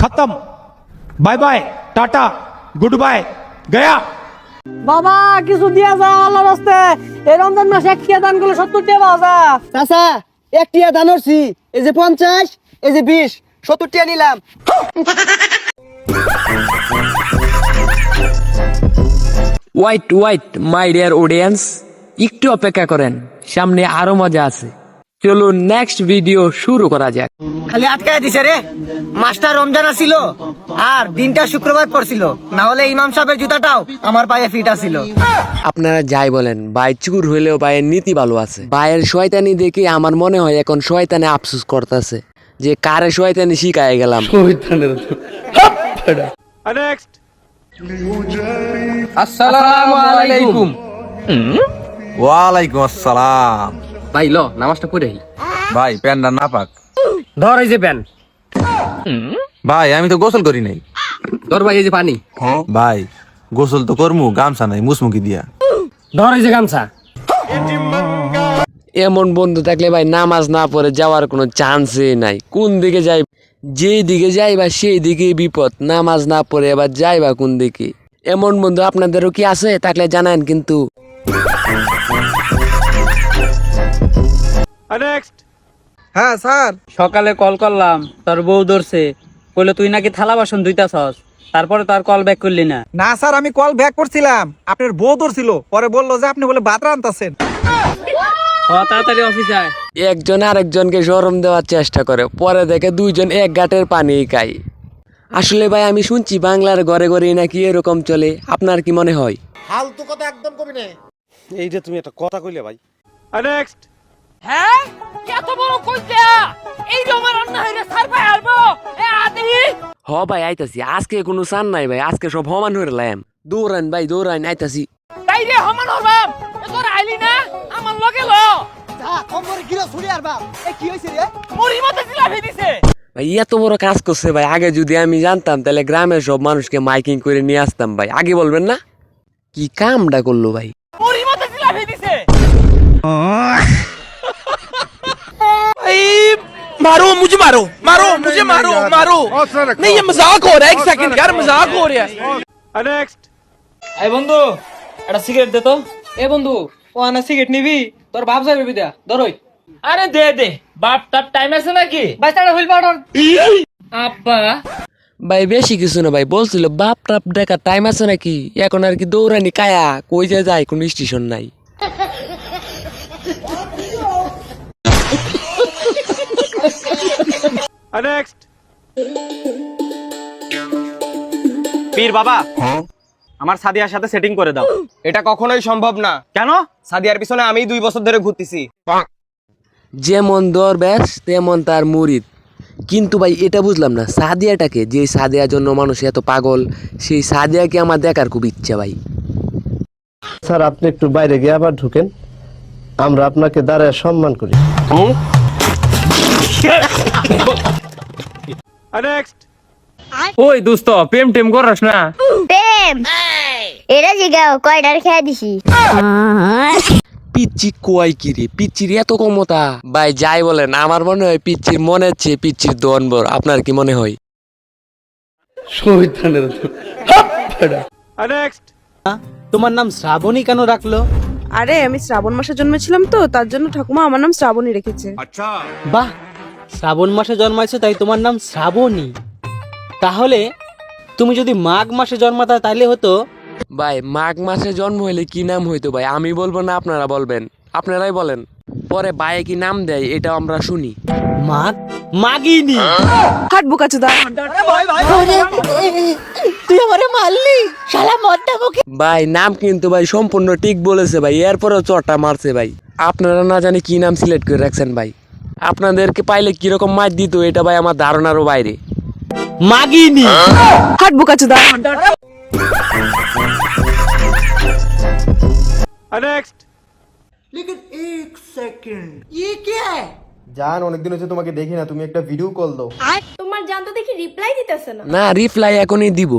খতম bye bye tata good bye গয়া বাবা কিছু দিয়া যাও আল্লাহর হস্তে। এই রমজান মাসে এক দানগুলো সত্তর টিয়া পাওয়া চাচা এক দান হচ্ছি এই যে পঞ্চাশ এই যে বিশ সত্তর টিয়া নিলাম। Wait wait my dear audience একটু অপেক্ষা করেন সামনে আরও মজা আছে। চলো নেক্সট ভিডিও শুরু করা যাক। খালি আটকায় দিছে রে। মাস্টার রমজান আসিল আর দিনটা শুক্রবার পড়ছিল। না হলে ইমাম সাহেবের জুতাটাও আমার পায়ে ফিট আসিল আপনারা যাই বলেন ভাই চুর হইলেও ভাইয়ের নীতি ভালো আছে। ভাইয়ের শয়তানি দেখে আমার মনে হয় এখন শয়তানে আফসুস করতেছে যে কারে শয়তানি শিখায় গেলাম। শয়তানের আসসালামু আলাইকুম। ওয়া আলাইকুম আসসালাম। ভাই ল নামাজটা পড়ে আই। ভাই প্যানটা না পাক। ধর এই যে প্যান। ভাই আমি তো গোসল করি নাই। ধর ভাই এই যে পানি। ভাই গোসল তো করমু গামছা নাই মুসমুকি দিয়া। ধর এই যে গামছা। এমন বন্ধু থাকলে ভাই নামাজ না পড়ে যাওয়ার কোনো চান্সই নাই। কোন দিকে যাই যে দিকে যাই বা সেই দিকে বিপদ। নামাজ না পড়ে এবার যাই বা কোন দিকে। এমন বন্ধু আপনাদেরও কি আছে? থাকলে জানান কিন্তু। হ্যাঁ স্যার। সকালে কল করলাম তোর বউ ধরছে। কইলো তুই নাকি থালা বাসন ধুইতাছস? তারপরে তার কল ব্যাক করলি না। না স্যার আমি কল ব্যাক করছিলাম। আপনার বউ ধরছিল। পরে বলল যে আপনি বলে ভাত রান্তাছেন ও তাড়াতাড়ি অফিসে আয়। একজন আরেকজনকে সরম দেওয়ার চেষ্টা করে। পরে দেখে দুইজন এক ঘাটের পানি খায়। আসলে ভাই আমি শুনছি বাংলার ঘরে ঘরে নাকি এরকম চলে। আপনার কি মনে হয়? এইটা তুমি একটা কথা কইলে ভাই নেক্সট হ্যাঁ? এত বড় কইতা? এই রান্না হইরে সার পাই আলবো এ আদি। হ ভাই আইতাছি। আজকে কোনো সান নাই ভাই আজকে সব হমান হয়ে লাম দৌড়ান ভাই দৌড়ান আইতাছি। তাইলে হমান হরবাম এ তোর আইলি না? আমার লগে ল। যা কম করে গিরা ছুড়ি আর বাপ। এ কি হয়েছে রে? মুড়ি মতো জিলাপি দিছে। ভাই এত বড় কাজ করছে ভাই আগে যদি আমি জানতাম তাহলে গ্রামের সব মানুষকে মাইকিং করে নিয়ে আসতাম ভাই। আগে বলবেন না? কি কামটা করল ভাই? মুড়ি মতো জিলাপি দিছে। मारो मुझे मारो मारो मुझे मारो मारो नहीं ये मजाक हो रहा है एक सेकंड यार मजाक हो रहा है नेक्स्ट এই বন্ধু একটা সিগারেট দে তো এ বন্ধু ও আনা সিগারেট নিবি তোর বাপ যাবে বিদা ধরই আরে দে দে বাপ তার টাইম আছে নাকি বাচ্চাটা হুইল পাউডার আব্বা ভাই বেশি কিছু না ভাই বলছিল বাপ টাপ দেখা টাইম আছে নাকি এখন আর কি দৌড়ানি কায়া কই যে যায় কোনো স্টেশন নাই নেক্সট পীর বাবা হ্যাঁ? আমার সাদিয়ার সাথে সেটিং করে দাও। এটা কখনোই সম্ভব না। কেন? সাদিয়ার পিছনে আমি দুই বছর ধরে ঘুরতেছি। যেমন দর দরবেশ তেমন তার মুরিদ। কিন্তু ভাই এটা বুঝলাম না সাদিয়াটাকে যে সাদিয়ার জন্য মানুষ এত পাগল সেই সাদিয়াকে আমার দেখার খুব ইচ্ছা ভাই। স্যার আপনি একটু বাইরে গিয়ে আবার ঢুকেন। আমরা আপনাকে দাঁড়ায় সম্মান করি। ওই দোস্ত প্রেম টেম না? প্রেম? খেয়ে দিছি? কোয়াই এত ভাই যাই বলেন আমার মনে হয় মনে হচ্ছে দন বড় আপনার কি মনে হয়? তোমার নাম শ্রাবণী কেন রাখল? আরে আমি শ্রাবণ মাসে জন্মেছিলাম তো তার জন্য ঠাকুমা আমার নাম শ্রাবণী রেখেছে। বাহ শ্রাবণ মাসে জন্মাইছো তাই তোমার নাম শ্রাবণী। তাহলে তুমি যদি মাঘ মাসে জন্মাতা তাহলে হতো? ভাই মাঘ মাসে জন্ম হইলে কি নাম হইতো ভাই? আমি বলব না আপনারা বলবেন। আপনারাই বলেন। পরে ভাইয়ে কি নাম দেয় এটা আমরা শুনি। মাঘ? মাগিনী। হাট বুকা চুদা। তুই আমারে মারলি? শালা মদটা মুখে। ভাই নাম কিন্তু ভাই সম্পূর্ণ ঠিক বলেছে ভাই এরপরেও চটটা মারছে ভাই। আপনারা না জানি কি নাম সিলেক্ট করে রাখছেন ভাই। আপনাদেরকে পাইলে কিরকম মার দিত এটা ভাই আমার ধারণারও বাইরে মাগিনী হাট বুকা চুদা नेक्स्ट জান অনেকদিন হচ্ছে তোমাকে দেখি না তুমি একটা ভিডিও কল দাও তোমার জান তো দেখি রিপ্লাই দিতেছে না না রিপ্লাই এখনই দিব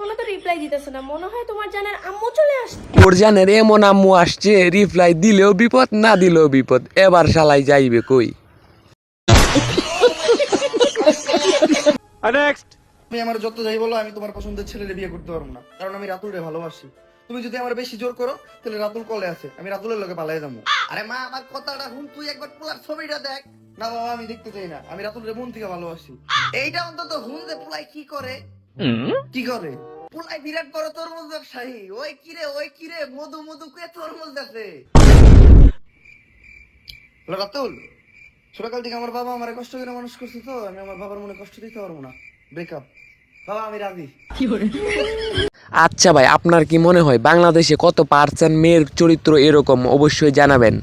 কোনো তো রিপ্লাই দিতেছে না মনে হয় তোমার জানের আম্মু চলে আসছে ওর জানের এমন আম্মু আসছে রিপ্লাই দিলেও বিপদ না দিলেও বিপদ এবার শালাই যাইবে কই নেক্সট তুমি আমার যত যাই বলো, আমি তোমার পছন্দের ছেলেরে বিয়ে করতে পারব না। কারণ আমি রাতুলরে ভালোবাসি। তুমি যদি আমার বেশি জোর করো, তাহলে রাতুল কলে আছে। আমি রাতুলের লোকে পালাই যাব। আরে মা, আমার কথাটা শুন, তুই একবার পোলার ছবিটা দেখ। না বাবা, আমি দেখতে চাই না। আমি রাতুলের মন থেকে ভালোবাসি। এইটা অন্তত হুন যে পোলাই কি করে। কি করে? পোলাই বিরাট বড় তরমুজ ব্যবসায়ী। ওই কিরে ওই কিরে মধু মধু কে তরমুজ আছে। রাতুল। ছোটকাল থেকে আমার বাবা আমার কষ্ট করে মানুষ করছে তো আমি আমার বাবার মনে কষ্ট দিতে পারব না। ব্রেকআপ বাবা আমি রাজি। আচ্ছা ভাই আপনার কি মনে হয় বাংলাদেশে কত পার্সেন্ট মেয়ের চরিত্র এরকম? অবশ্যই জানাবেন।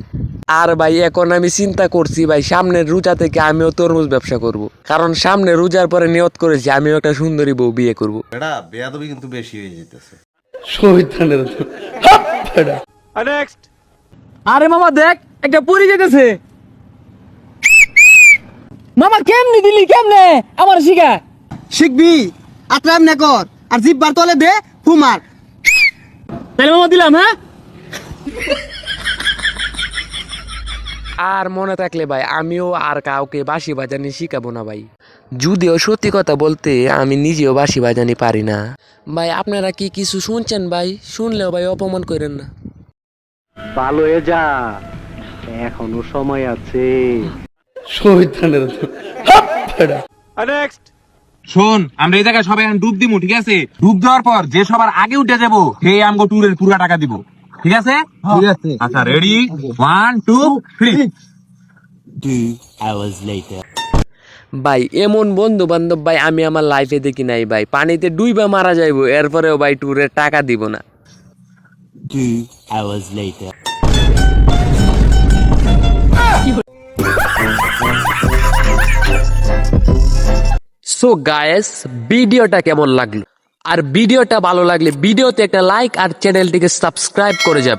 আর ভাই এখন আমি চিন্তা করছি ভাই সামনের রোজা থেকে আমিও তরমুজ ব্যবসা করব। কারণ সামনে রোজার পরে নিয়ত করেছি আমিও একটা সুন্দরী বউ বিয়ে করব। এটা বেয়াদবি কিন্তু বেশি হয়ে যেতেছে। নেক্সট আরে মামা দেখ একটা পরি যেতেছে। মামা কেমনি দিলি কেমনে? আমার শিখা। শিখবি? আত্রাম নে কর। আর জিব্বার তলে দে ফুমার তাহলে মামা দিলাম হ্যাঁ? আর মনে থাকলে ভাই আমিও আর কাউকে বাঁশি বাজানি শিখাবো না ভাই। যদিও সত্যি কথা বলতে আমি নিজেও বাঁশি বাজানি পারি না। ভাই আপনারা কি কিছু শুনছেন ভাই? শুনলেও ভাই অপমান করেন না। ভালো হয়ে যা এখনও সময় আছে। শোন আমরা এই জায়গায় সবাই ডুব দিমু ঠিক আছে? ডুব দেওয়ার পর যে সবার আগে উঠে যাব সেই আমগো ট্যুরের পুরো টাকা দিব। ঠিক আছে? ঠিক আছে। আচ্ছা রেডি ওয়ান টু থ্রি ভাই এমন বন্ধু বান্ধব ভাই আমি আমার লাইফে দেখি নাই ভাই। পানিতে ডুইবা মারা যাইবো এরপরেও ভাই ট্যুরের টাকা দিব না। সো গায়েস ভিডিওটা কেমন লাগল? আর ভিডিওটা ভালো লাগলে ভিডিওতে একটা লাইক আর চ্যানেলটিকে সাবস্ক্রাইব করে যাবেন।